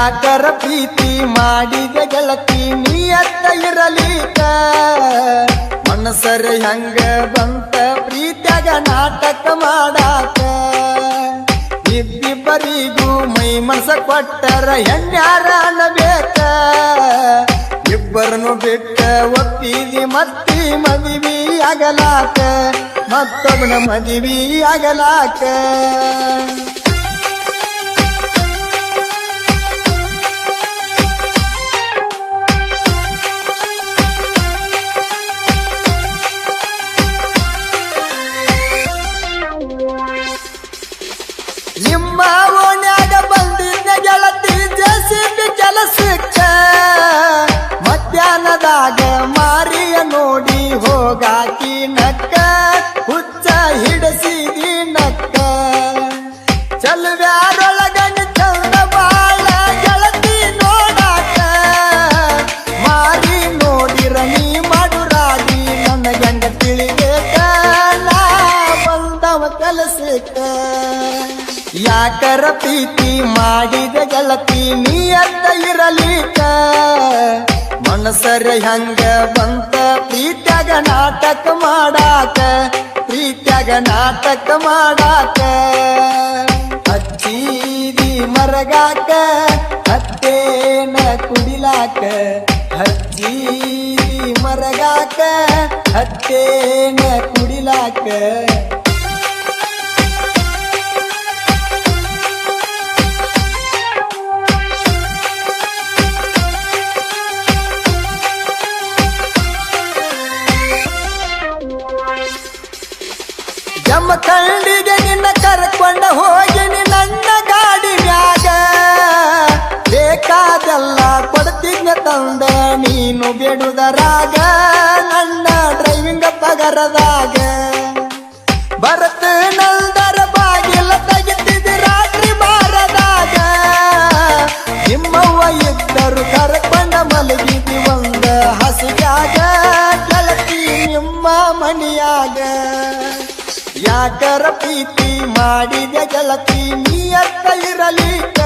ಯಾಕರ ಪ್ರೀತಿ ಮಾಡಿದ ಗೆಳತಿ ನೀಯತ್ತ ಇರಲಿಕ ಮನಸರ ಹೆಂಗ ಬಂತ ಪ್ರೀತ್ಯಾಗ ನಾಟಕ ಮಾಡಾಕ? ಇಬ್ಬಿಬ್ಬರಿಗೂ ಮೈ ಮನಸ ಕೊಟ್ಟರ ಹೆಣ್ಯಾರ ಅನ್ನಬೇಕ ಇಬ್ಬರನ್ನು ಬಿಟ್ಟ ಒಪ್ಪಿದಿ ಮತ್ತಿ ಮದಿವಿ ಆಗಲಾಕ? ಮತ್ತೊಬ್ಬನ ಮದಿವಿ ಆಗಲಾಕ? ಮಧ್ಯಾಹ್ನದಾಗ ಮಾರಿಯ ನೋಡಿ ಹೋಗಾಕಿ ನಕ್ಕ, ಹುಚ್ಚ ಹಿಡಸಿದಿ ನಕ್ಕ. ಚಲ್ವ್ಯಾರೊಳಗನ ಚಂದ ಬಾಳ ಗೆಳತಿ ನೋಡಾಕ. ಮಾರಿ ನೋಡಿರ ನೀ ಮಾಡುರಾಗಿ ನನಗಂಗ ತಿಳಿಬೇಕ? ನಾ ಬಂದವ ಕೆಲಸಕ್ಕ ಪ್ರೀತಿ ಮಾಡಿದ ಗೆಳತಿ ನೀ ಅಂತ ಇರಲಿಕ? ಮನಸರ ಹೆಂಗ ಬಂತ. ಪ್ರೀತ್ಯಾಗ ನಾಟಕ ಮಾಡಾಕ, ಪ್ರೀತ್ಯಾಗ ನಾಟಕ ಮಾಡಾಕ. ಹಚ್ಚಿದಿ ಮರಗಾಕ, ಹತ್ತೇನ ಕುಡಿಲಾಕ. ಹಚ್ಚಿದಿ ಮರಗಾಕ, ಹತ್ತೇನ ಕುಡಿಲಾಕ. ಕರ್ಕೊಂಡ ಹೋಗಿನಿ ನನ್ನ ಗಾಡಿ ಮ್ಯಾಗ. ಬೇಕಾದೆಲ್ಲ ಕೊಡ್ತೀನಿ ತಂದ, ನೀನು ಬಿಡುದರಾಗ ನನ್ನ ಡ್ರೈವಿಂಗ್ ಪಗರದಾಗ. ಭರತ ನಂದರ ಬಾಗಿಲ ತೆಗಿತಿದ್ದಿ ರಾತ್ರಿ ಬಾರದಾಗ. ನಿಮ್ಮವ್ವ ಇದ್ದರು ಕರ್ಕೊಂಡ ಮಲಗಿದಿ ಒಂದ ಹಸಿಯಾಗ ಗೆಳತಿ ನಿಮ್ಮ ಮನಿಯಾಗ. ಯಾಕರ ಪ್ರೀತಿ ಮಾಡಿದ ಗೆಳತಿ, ನೀಯತ್ತ ಇರಲಿಕ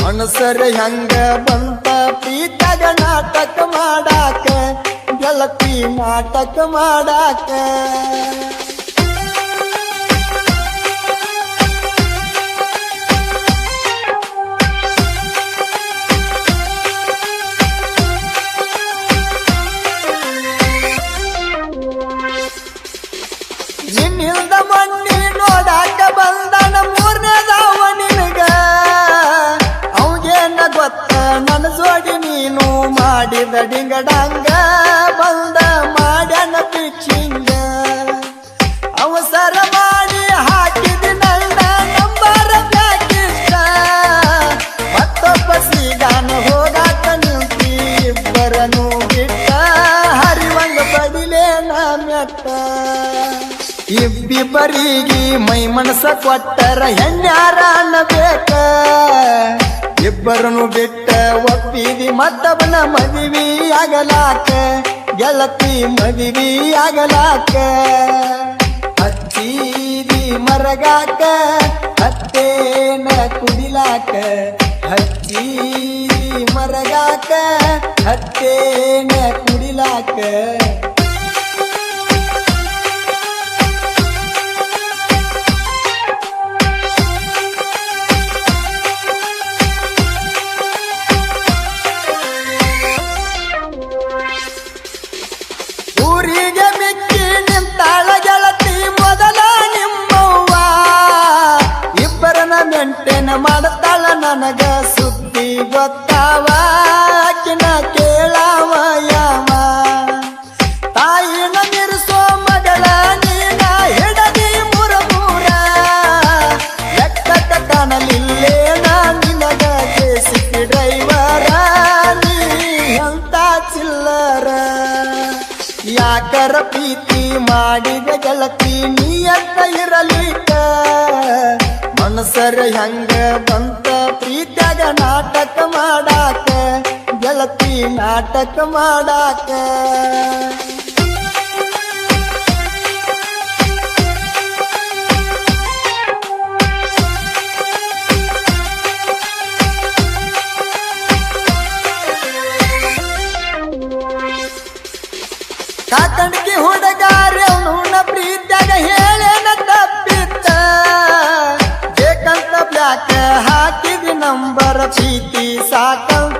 ಮನಸರ ಹೆಂಗ ಬಂತ ಪ್ರೀತಗ ನಾಟಕ ಮಾಡಾಕ? ಗೆಳತಿ ನಾಟಕ ಮಾಡಾಕ? ಬಂದ ಪಿಚ್ಚಿಂಗ. ಅವಸರ ಮಾಡಿ ಹಾಕಿದ ನನ್ನ ನಂಬರ ಬಿಟ್ಟ ಹರಿವಂಗ ಪಡಿಲೇ ಇಬ್ಬಿಬ್ಬರಿಗೆ ಮೈ ಮನಸ ಕೊಟ್ಟರ ಹೆಣ್ಯಾರ ಅನ್ನಬೇಕ ಇಬ್ಬರನ್ನು ಬಿಟ್ಟ ಒಪ್ಪಿದಿ, ಮತ್ತವನ ಮದುವಿ ಆಗಲಾಕ. ಗೆಲತಿ ಮದುವಿ ಆಗಲಾಕ. ಹಚ್ಚಿದಿ ಮರಗಾಕ ಹತ್ತೇನ ಕುಡಿಲಾಕ. ಹಚ್ಚಿದಿ ಮರಗಾಕ ಹತ್ತೇನ ಕುಡಿಲಾಕ. ಪ್ರೀತಿ ಮಾಡಿದ ಗೆಲತಿ ನೀ ಅಂತ ಇರಲಿಕ್ಕ? ಮನಸರ ಹೆಂಗ ಬಂತ ಪ್ರೀತ್ಯಾಗ ನಾಟಕ ಮಾಡಾಕ? ಗೆಲತಿ ನಾಟಕ ಮಾಡಾಕ? ಕಾಕಂಡ್ಕಿ ಹುಡುಗಾರಿ ಅವನು ಪ್ರೀತ್ಯಾಗ ಹೇಳೇನ ತಪ್ಪಿತ್ತ. ಬೇಕಂತ ಬ್ಲಾಕ ಹಾಕಿದ ನಂಬರ ಪ್ರೀತಿ ಸಾಕಂತ.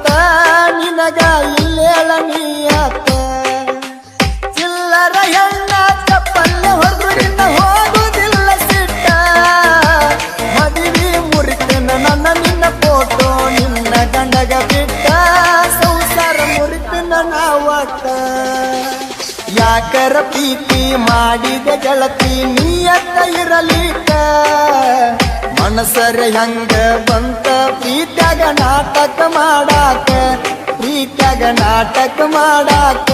ಪ್ರೀತಿ ಮಾಡಿದ ಗೆಳತಿ ನೀಯತ್ತ ಇರಲಿಕ್ಕ? ಮನಸರ ಹೆಂಗ ಬಂತ ಪ್ರೀತ್ಯಾಗ ನಾಟಕ ಮಾಡಾಕ? ಪ್ರೀತ್ಯಾಗ ನಾಟಕ ಮಾಡಾಕ?